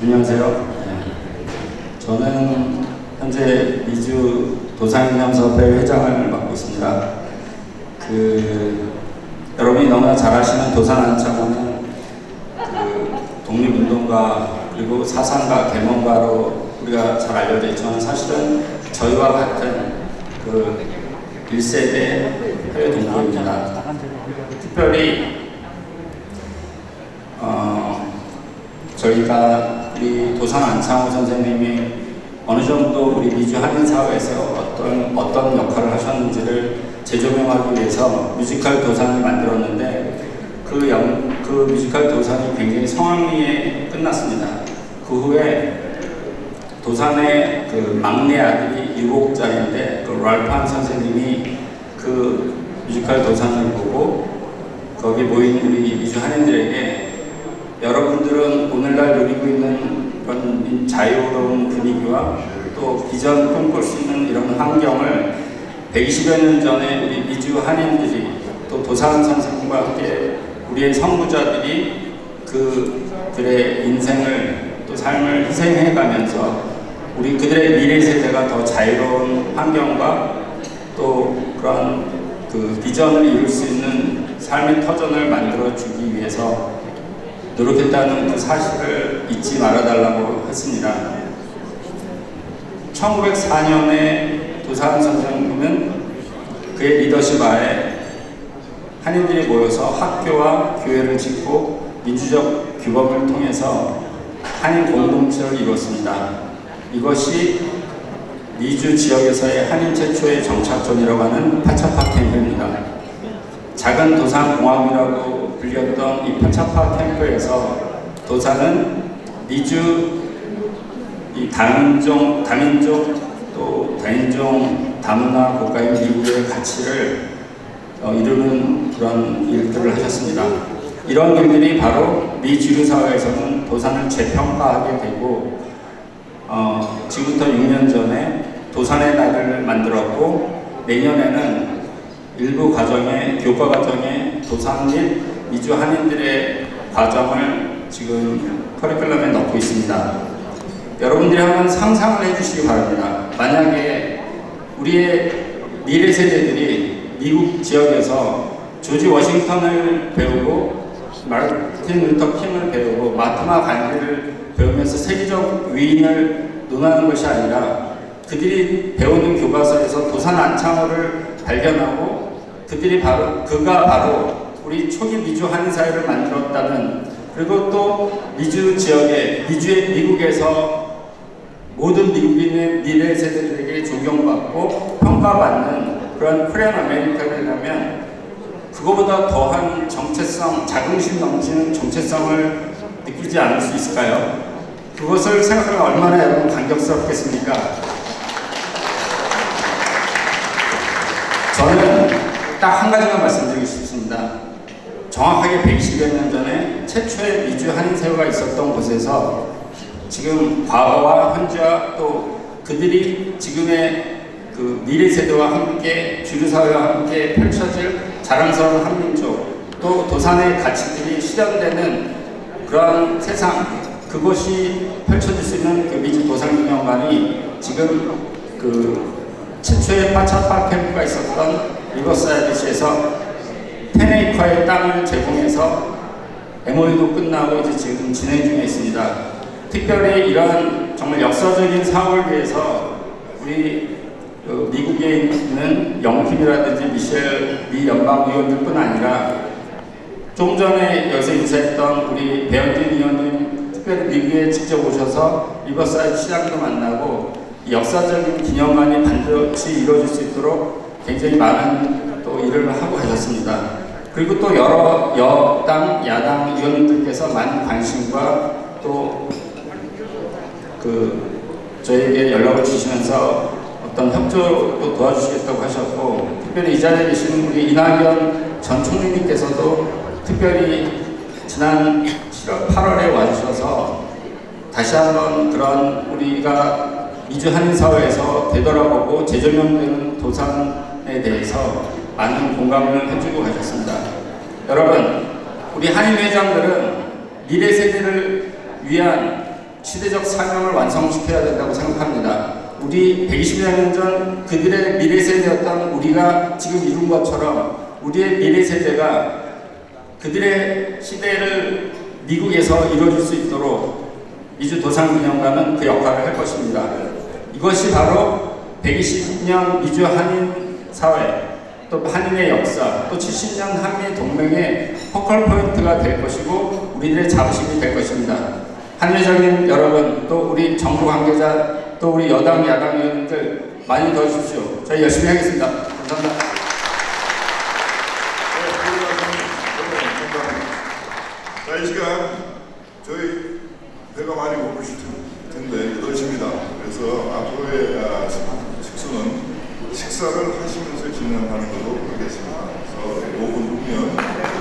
안녕하세요. 네. 저는 현재 미주 도산기념사업회 회장을 맡고 있습니다. 그 여러분이 너무나 잘 아시는 도산 안창호는 그 독립운동가 그리고 사상가, 개몽가로 우리가 잘 알려져 있지만 사실은 저희와 같은 그 1세대 해외 동포입니다. 특별히 어, 저희가 우리 도산 안창호 선생님이 어느 정도 우리 미주 한인 사회에서 어떤 어떤 역할을 하셨는지를 재조명하기 위해서 뮤지컬 도산을 만들었는데 그, 영, 그 뮤지컬 도산이 굉장히 성황리에 끝났습니다. 그 후에 도산의 그 막내 아들이 일곱짜리인데 그 랄판 선생님이 그 뮤지컬 도산을 보고 거기 모인 우리 미주 한인들에게 여러분들은 오늘날 누리고 있는 그런 자유로운 분위기와 또 비전 꿈꿀 수 있는 이런 환경을 120여 년 전에 우리 미주 한인들이 또 도산 선생님과 함께 우리의 선구자들이 그들의 인생을 또 삶을 희생해 가면서 우리 그들의 미래 세대가 더 자유로운 환경과 또 그런 그 비전을 이룰 수 있는 삶의 터전을 만들어 주기 위해서 노력했다는 그 사실을 잊지 말아달라고 했습니다. 1904년에 도산 선생님은 그의 리더십 아래 한인들이 모여서 학교와 교회를 짓고 민주적 규범을 통해서 한인 공동체를 이뤘습니다. 이것이 미주 지역에서의 한인 최초의 정착촌이라고 하는 파차파 캠프입니다. 작은 도산공항이라고 불렸던 이 파차파 캠프에서 도산은 미주 이 다민족, 다민족 또 다인종 다문화 국가인 미국의 가치를 어, 이루는 그런 일들을 하셨습니다. 이런 일들이 바로 미 주류 사회에서는 도산을 재평가하게 되고 어, 지금부터 6년 전에 도산의 날을 만들었고 내년에는 일부 과정에 교과 과정에 도산 및 미주 한인들의 과정을 지금 커리큘럼에 넣고 있습니다. 여러분들이 한번 상상을 해주시기 바랍니다. 만약에 우리의 미래 세대들이 미국 지역에서 조지 워싱턴을 배우고 마르틴 루터 킹을 배우고 마트마 간디를 배우면서 세계적 위인을 논하는 것이 아니라 그들이 배우는 교과서에서 도산 안창호를 발견하고 그들이 바로 그가 바로 우리 초기 미주 한인 사회를 만들었다는 그리고 또 미주 지역에 미주의 미국에서 모든 미국인의 미래 세대들에게 존경받고 평가받는 그런 프렌 아메리카라면 그거보다 더한 정체성, 자긍심 넘치는 정체성을 느끼지 않을 수 있을까요? 그것을 생각하면 얼마나 여러분 감격스럽겠습니까? 저는 딱 한 가지만 말씀드리고 싶습니다. 정확하게 120여 년 전에 최초의 미주 한인새우가 있었던 곳에서 지금 과거와 현재와 또 그들이 지금의 그 미래 세대와 함께 주류 사회와 함께 펼쳐질 자랑스러운 한민족 또 도산의 가치들이 실현되는 그러한 세상 그것이 펼쳐질 수 있는 그 미주 도산기념관이 지금 그 최초의 파차파 캠프가 있었던 리버사이드시에서 테네이커의 땅을 제공해서 MOU도 끝나고 이제 지금 진행 중에 있습니다. 특별히 이러한 정말 역사적인 사업을 위해서 우리 그 미국에 있는 영킴이라든지 미셸 미 연방 의원들뿐 아니라 좀 전에 여기서 인사했던 우리 배현진 의원님 특별히 미국에 직접 오셔서 리버사이드 시장도 만나고 역사적인 기념관이 반드시 이루어질 수 있도록 굉장히 많은 또 일을 하고 가셨습니다. 그리고 또 여러 여당, 야당 의원님들께서 많은 관심과 또 그 저에게 연락을 주시면서 어떤 협조도 도와주시겠다고 하셨고 특별히 이 자리에 계신 우리 이낙연 전 총리님께서도 특별히 지난 7월, 8월에 와주셔서 다시 한번 그런 우리가 미주 한인 사회에서 되돌아보고 재조명되는 도산에 대해서 많은 공감을 해주고 가셨습니다. 여러분, 우리 한인 회장들은 미래 세대를 위한 시대적 사명을 완성시켜야 된다고 생각합니다. 우리 120여 년 전 그들의 미래 세대였던 우리가 지금 이룬 것처럼 우리의 미래 세대가 그들의 시대를 미국에서 이루어질 수 있도록 미주 도산기념관은 그 역할을 할 것입니다. 이것이 바로 120년 미주 한인 사회, 또 한인의 역사, 또 70년 한미 동맹의 포컬 포인트가 될 것이고 우리들의 자부심이 될 것입니다. 한미적인 여러분, 또 우리 정부 관계자, 또 우리 여당, 야당 의원들 많이 도와주십시오. 저희 열심히 하겠습니다. 감사합니다. 이 시간 저희 배가 많이 고프실 텐데 8시입니다. 그래서 앞으로의 아, 식수는 식사를 하시면서 진행하도록 하겠습니다. 그래서 5분 후면